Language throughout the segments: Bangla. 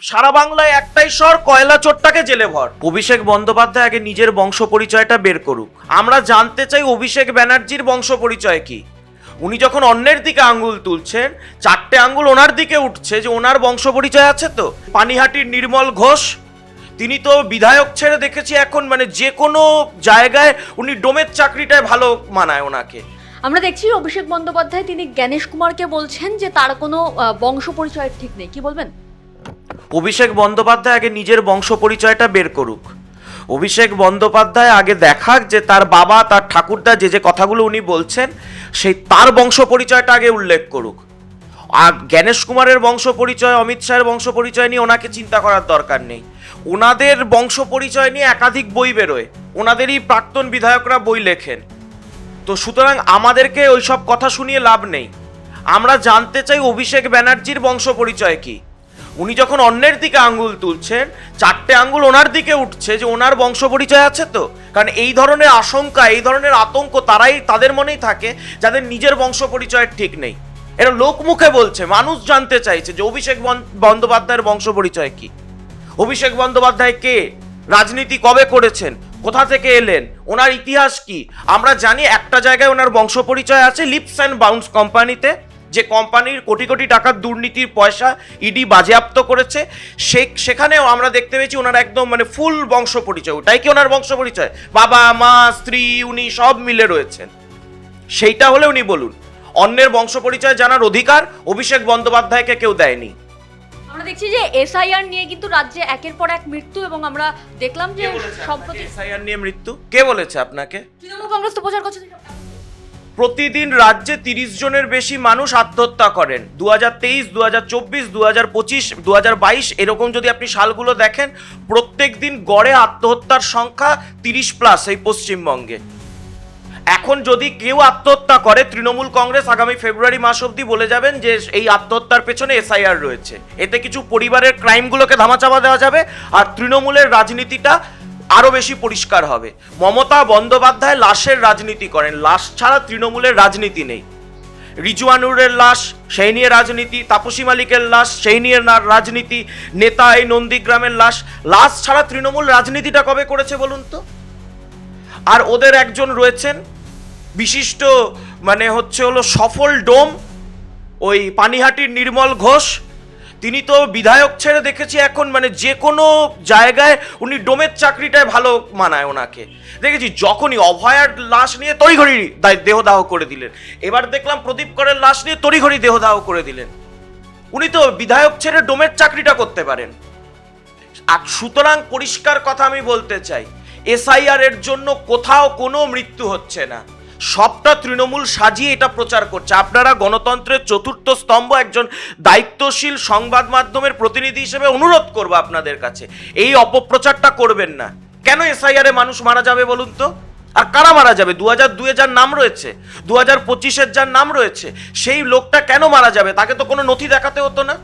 সারা বাংলায় একটাই স্বর কয়লা চোরটাকে জেলে ভর। অভিষেক বন্দ্যোপাধ্যায় আগে নিজের বংশ পরিচয়টা বের করুক। আমরা জানতে চাই অভিষেক ব্যানার্জির বংশ পরিচয় কি। উনি যখন অন্যের দিকে আঙ্গুল তুলছেন চারটে আঙ্গুল ওনার দিকে উঠছে যে ওনার বংশ পরিচয় আছে তো। পানিহাটির নির্মল ঘোষ তিনি তো বিধায়ক ছেড়ে দেখেছি এখন মানে যে কোনো জায়গায় উনি ডোমের চাকরিটায় ভালো মানায় ওনাকে। আমরা দেখছি অভিষেক বন্দ্যোপাধ্যায় তিনি জ্ঞানেশ কুমারকে বলছেন যে তার কোনো বংশ পরিচয় ঠিক নেই। কি বলবেন? অভিষেক বন্দ্যোপাধ্যায় আগে নিজের বংশ পরিচয়টা বের করুক। অভিষেক বন্দ্যোপাধ্যায় আগে দেখাক যে তার বাবা, তার ঠাকুরদা যে যে কথাগুলো উনি বলছেন, সেই তার বংশ পরিচয়টা আগে উল্লেখ করুক। আর জ্ঞানেশ কুমারের বংশ পরিচয় অমিত শাহের বংশ পরিচয় নিয়ে ওনাকে চিন্তা করার দরকার নেই। ওনাদের বংশ পরিচয় নিয়ে একাধিক বই বেরোয়। ওনাদেরই প্রাক্তন বিধায়করা বই লেখেন। তো সুতরাং আমাদেরকে ওইসব কথা শুনিয়ে লাভ নেই। আমরা জানতে চাই অভিষেক ব্যানার্জির বংশ পরিচয় কি। উনি যখন অন্যের দিকে আঙ্গুল তুলছেন, চারটে আঙ্গুল ওনার দিকে উঠছে যে ওনার বংশ পরিচয় আছে তো? কারণ এই ধরনের আশঙ্কা, এই ধরনের আতঙ্ক তারাই তাদের মনেই থাকে যাদের নিজের বংশ পরিচয়ের ঠিক নেই। এরা লোকমুখে বলছে, মানুষ জানতে চাইছে যে অভিষেক বন্দ্যোপাধ্যায়ের বংশ পরিচয় কি? অভিষেক বন্দ্যোপাধ্যায় কে? রাজনীতি কবে করেছেন? কোথা থেকে এলেন? ওনার ইতিহাস কি? আমরা জানি একটা জায়গায় ওনার বংশ পরিচয় আছে লিপস অ্যান্ড বাউন্স কোম্পানিতে। যে কোম্পানির কোটি কোটি টাকার দুর্নীতির পয়সা ইডি বাজেয়াপ্ত করেছে সে সেখানেও আমরা দেখতে পেয়েছি ওনার একদম মানে ফুল বংশ পরিচয় ওটাই কি ওনার বংশ পরিচয় বাবা মা স্ত্রী উনি সব মিলে রয়েছেন। সেইটা হলে উনি বলুন অন্যের বংশ পরিচয় জানার অধিকার অভিষেক বন্দ্যোপাধ্যায়কে কেউ দেয়নি। আমরা দেখছি যে এসআইআর নিয়ে কিন্তু রাজ্যে একের পর এক মৃত্যু এবং আমরা দেখলাম যে সম্প্রতি এসআইআর নিয়ে মৃত্যু? কে বলেছে আপনাকে? তৃণমূল কংগ্রেস তো প্রচার করছে। প্রতিদিন রাজ্যে তিরিশ জনের বেশি মানুষ আত্মহত্যা করেন। দু হাজার তেইশ দু হাজার চব্বিশ দু হাজার পঁচিশ দু হাজার বাইশ এরকম যদি আপনি সালগুলো দেখেন প্রত্যেক দিন গড়ে আত্মহত্যার সংখ্যা তিরিশ প্লাস এই পশ্চিমবঙ্গে। এখন যদি কেউ আত্মহত্যা করে, তৃণমূল কংগ্রেস আগামী ফেব্রুয়ারি মাস অবধি বলে যাবেন যে এই আত্মহত্যার পেছনে এসআইআর রয়েছে। এতে কিছু পরিবারের ক্রাইমগুলোকে ধামাচাপা দেওয়া যাবে, আর তৃণমূলের রাজনীতিটা আরও বেশি পরিষ্কার হবে। মমতা বন্দ্যোপাধ্যায় লাশের রাজনীতি করেন। লাশ ছাড়া তৃণমূলের রাজনীতি নেই। রিজুয়ানুরের লাশ, সেই নিয়ে রাজনীতি। তাপসী মালিকের লাশ, সেই নিয়ে রাজনীতি। নেতা এই নন্দীগ্রামের লাশ লাশ ছাড়া তৃণমূল রাজনীতিটা কবে করেছে বলুন তো? আর ওদের একজন রয়েছেন, বিশিষ্ট মানে হচ্ছে হলো সফল ডোম, ওই পানিহাটির নির্মল ঘোষ। তিনি তো বিধায়ক ছেড়ে দেখেছি এখন মানে যে কোনো জায়গায় উনি ডোমের চাকরিটায় ভালো মানায় ওনাকে। দেখেছি, যখনই অভয়ার লাশ নিয়ে তড়িঘড়ি দেহদাহ করে দিলেন। এবার দেখলাম প্রদীপ করের লাশ নিয়ে তড়িঘড়ি দেহদাহ করে দিলেন। উনি তো বিধায়ক ছেড়ে ডোমের চাকরিটা করতে পারেন। আর সুতরাং পরিষ্কার কথা আমি বলতে চাই, এসআইআর এর জন্য কোথাও কোনো মৃত্যু হচ্ছে না। সবটা তৃণমূল সাজিয়ে এটা প্রচার করছে। আপনারা গণতন্ত্রের চতুর্থ স্তম্ভ একজন দায়িত্বশীল সংবাদ মাধ্যমের প্রতিনিধি হিসেবে অনুরোধ করব আপনাদের কাছে। এই অপপ্রচারটা করবেন না। কেন এসআইআর মানুষ মারা যাবে বলুন তো? আর কারা মারা যাবে? দু হাজার দুয়ে যার নাম রয়েছে দু হাজার পঁচিশের যার নাম রয়েছে, সেই লোকটা কেন মারা যাবে? তাকে তো কোনো নথি দেখাতে হতো না।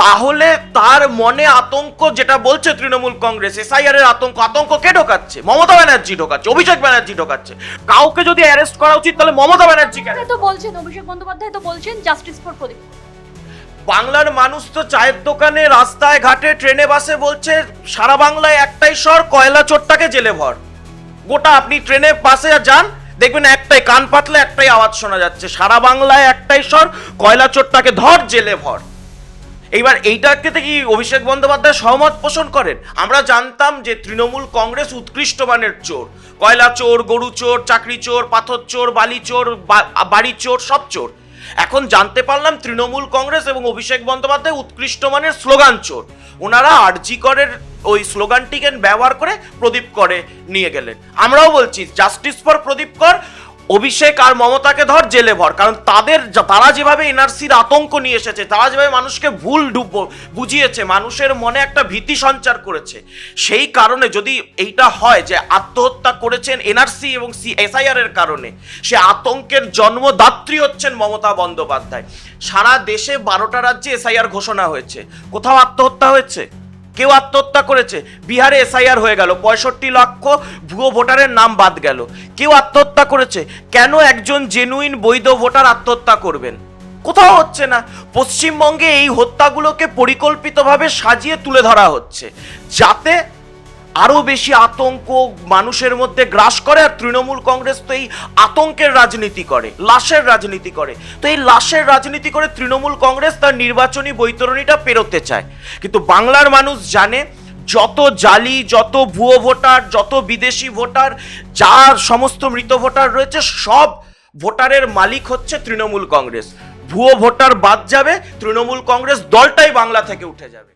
তাহলে তার মনে আতঙ্ক যেটা বলছে তৃণমূল কংগ্রেস এসআইআর এর আতঙ্ক আতঙ্ক কে ঢোকাচ্ছে? মমতা ব্যানার্জি ঢোকাচ্ছে অভিষেক ব্যানার্জি ঢোকাচ্ছে। কাউকে যদি অ্যারেস্ট করা উচিত তাহলে মমতা ব্যানার্জি কেন? তো বলছেন অভিষেক বন্দ্যোপাধ্যায় তো বলছেন জাস্টিস ফর প্রদীপ বাংলার মানুষ তো চায়ের দোকানে রাস্তায় ঘাটে ট্রেনে বাসে বলছে সারা বাংলায় একটাই স্বর কয়লা চোরটাকে জেলে ভর। গোটা আপনি ট্রেনে বাসে যান দেখবেন একটাই কান পাতলে একটাই আওয়াজ শোনা যাচ্ছে। সারা বাংলায় একটাই স্বর কয়লা চোরটাকে ধর জেলে ভর। এইবার এইটাকে কি অভিষেক বন্দ্যোপাধ্যায় সহমত পোষণ করেন। আমরা জানতাম যে তৃণমূল কংগ্রেস উৎকৃষ্ট মানের চোর। কয়লা চোর, গরু চোর, চাকরি চোর, পাথর চোর, বালি চোর বাড়ি চোর, সব চোর। এখন জানতে পারলাম তৃণমূল কংগ্রেস এবং অভিষেক বন্দ্যোপাধ্যায় উৎকৃষ্ট মানের স্লোগান চোর। ওনারা আরজি করের ওই স্লোগানটিকে ব্যবহার করে প্রদীপ করে নিয়ে গেলেন। আমরাও বলছি জাস্টিস ফর প্রদীপ কর অভিষেক আর মমতাকে ধর জেলে ভর, কারণ তাদের তারা যেভাবে এনআরসির আতঙ্ক নিয়ে এসেছে, তারা যেভাবে মানুষকে ভুল ডুব, বুঝিয়েছে, মানুষের মনে একটা ভীতি সঞ্চার করেছে, সেই কারণে যদি এইটা হয় যে আত্মহত্যা করেছেন এনআরসি এবং সি, এসআইআর এর কারণে, সে আতঙ্কের জন্মদাত্রী হচ্ছেন মমতা বন্দ্যোপাধ্যায়। সারা দেশে বারোটা রাজ্যে এসআইআর ঘোষণা হয়েছে। কোথাও আত্মহত্যা হয়েছে? কেউ আত্মহত্যা করেছে। বিহারে এসআইআর হয়ে গেল, পঁয়ষট্টি লক্ষ ভুয়ো ভোটারের নাম বাদ গেল। কেউ আত্মহত্যা করেছে, কেন একজন জেনুইন বৈধ ভোটার আত্মহত্যা করবেন? কোথাও হচ্ছে না। পশ্চিমবঙ্গে এই হত্যাগুলোকে পরিকল্পিতভাবে সাজিয়ে তুলে ধরা হচ্ছে। যাতে আরও বেশি আতঙ্ক মানুষের মধ্যে গ্রাস করে, আর তৃণমূল কংগ্রেস তো এই আতঙ্কের রাজনীতি করে, লাশের রাজনীতি করে। তো এই লাশের রাজনীতি করে তৃণমূল কংগ্রেস তার নির্বাচনী বৈতরণীটা পেরোতে চায়। কিন্তু বাংলার মানুষ জানে, যত জালি, যত ভুয়ো ভোটার, যত বিদেশি ভোটার, যার সমস্ত মৃত ভোটার রয়েছে, সব ভোটারের মালিক হচ্ছে তৃণমূল কংগ্রেস। ভুয়ো ভোটার বাদ যাবে, তৃণমূল কংগ্রেস দলটাই বাংলা থেকে উঠে যাবে।